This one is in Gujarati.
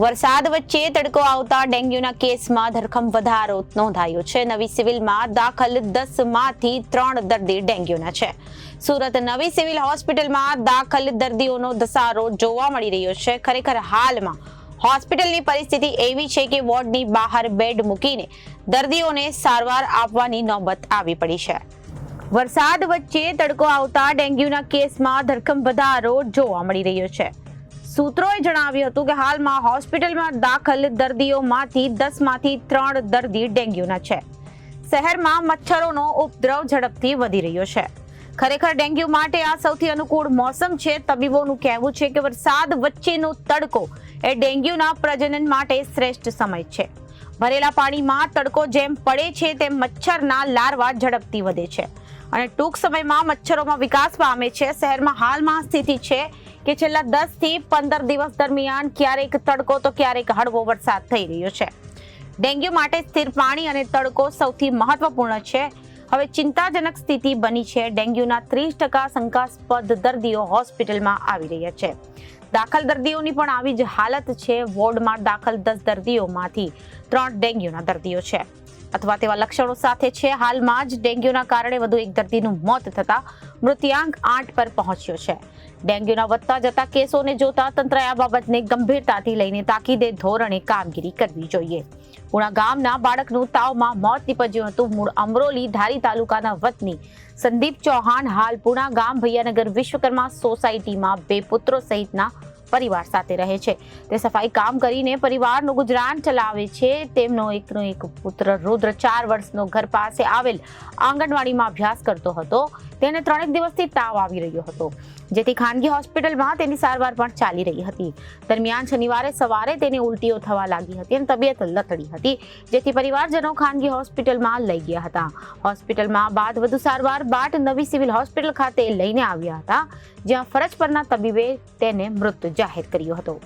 વરસાદ વચ્ચે તડકો આવતા ડેન્ગ્યુના કેસમાં ધરખમ વધારો નોંધાયો છે. નવી સિવિલમાં દાખલ દસમાંથી ત્રણ દર્દી ડેન્ગ્યુના છે. સુરત નવી સિવિલ હોસ્પિટલમાં દાખલ દર્દીઓનો ધસારો જોવા મળી રહ્યો છે. ખરેખર હાલમાં હોસ્પિટલની પરિસ્થિતિ એવી છે કે વોર્ડની બહાર બેડ મૂકીને દર્દીઓને સારવાર આપવાની નોબત આવી પડી છે. વરસાદ વચ્ચે તડકો આવતા ડેન્ગ્યુના કેસમાં ધરખમ વધારો જોવા મળી રહ્યો છે. સૂત્રોએ જણાવ્યું હતું કે હાલમાં હોસ્પિટલમાં દાખલ દર્દીઓમાંથી દસમાંથી ત્રણ દર્દી ડેન્ગ્યુના છે. શહેરમાં મચ્છરોનો ઉપદ્રવ ઝડપથી વધી રહ્યો છે. ખરેખર ડેન્ગ્યુ માટે આ સૌથી અનુકૂળ મોસમ છે. તબીબોનું કહેવું છે કે વરસાદ વચ્ચેનો તડકો એ ડેન્ગ્યુના પ્રજનન માટે શ્રેષ્ઠ સમય છે. ભરેલા પાણીમાં તડકો જેમ પડે છે, તેમ મચ્છરના લાર્વા ઝડપથી વધે છે. અને ટૂંક સમયમાં મચ્છરોમાં વિકાસ પામે છે. શહેરમાં હાલમાં સ્થિતિ છે કે છેલ્લા દસથી પંદર દિવસ દરમિયાન ક્યારેક તડકો તો ક્યારેક હળવો વરસાદ થઈ રહ્યો છે. ડેન્ગ્યુ માટે સ્થિર પાણી અને તડકો સૌથી મહત્વપૂર્ણ છે. હવે ચિંતાજનક સ્થિતિ બની છે. ડેન્ગ્યુના ત્રીસ ટકા શંકાસ્પદ દર્દીઓ હોસ્પિટલમાં આવી રહ્યા છે. દાખલ દર્દીઓની પણ આવી જ હાલત છે. વોર્ડમાં દાખલ દસ દર્દીઓમાંથી ત્રણ ડેન્ગ્યુના દર્દીઓ છે. અથવા તેવા લક્ષણો સાથે છે. હાલમાં જ ડેન્ગ્યુના કારણે વધુ એક દર્દીનું મોત થતા મૃત્યાંક આઠ પર પહોંચ્યો છે. ડેન્ગ્યુના વધતા જતા કેસોને જોતા તંત્રએ આ બાબતને ગંભીરતાથી લઈને તાકીદે ધોરણે કામગીરી કરવી જોઈએ. પુણા ગામના બાળકનું તાવમાં મોત નીપજ્યું હતું. મૂળ અમરોલી ધારી તાલુકાના વતની સંદીપ ચૌહાણ હાલ પુણા ગામ ભૈયાનગર વિશ્વકર્મા સોસાયટીમાં બે પુત્રો સહિતના પરિવાર સાથે રહે છે. તે સફાઈ કામ કરીને પરિવારનું ગુજરાન ચલાવે છે. તેમનો એકનો એક પુત્ર રુદ્ર ચાર વર્ષનો ઘર પાસે આવેલ આંગણવાડીમાં અભ્યાસ કરતો હતો. તેને ત્રણેક દિવસથી તાવ આવી રહ્યો હતો. જેથી ખાનગી હોસ્પિટલમાં તેની સારવાર પણ ચાલી રહી હતી. દરમિયાન શનિવારે સવારે તેને ઉલટીઓ થવા લાગી હતી અને તબિયત લથડી હતી, જેથી પરિવારજનો ખાનગી હોસ્પિટલમાં લઈ ગયા હતા. હોસ્પિટલમાં બાદ વધુ સારવાર બાદ નવી સિવિલ હોસ્પિટલ ખાતે લઈને આવ્યા હતા, જ્યાં ફરજ પરના તબીબે તેને મૃત જાહેર કર્યો હતો.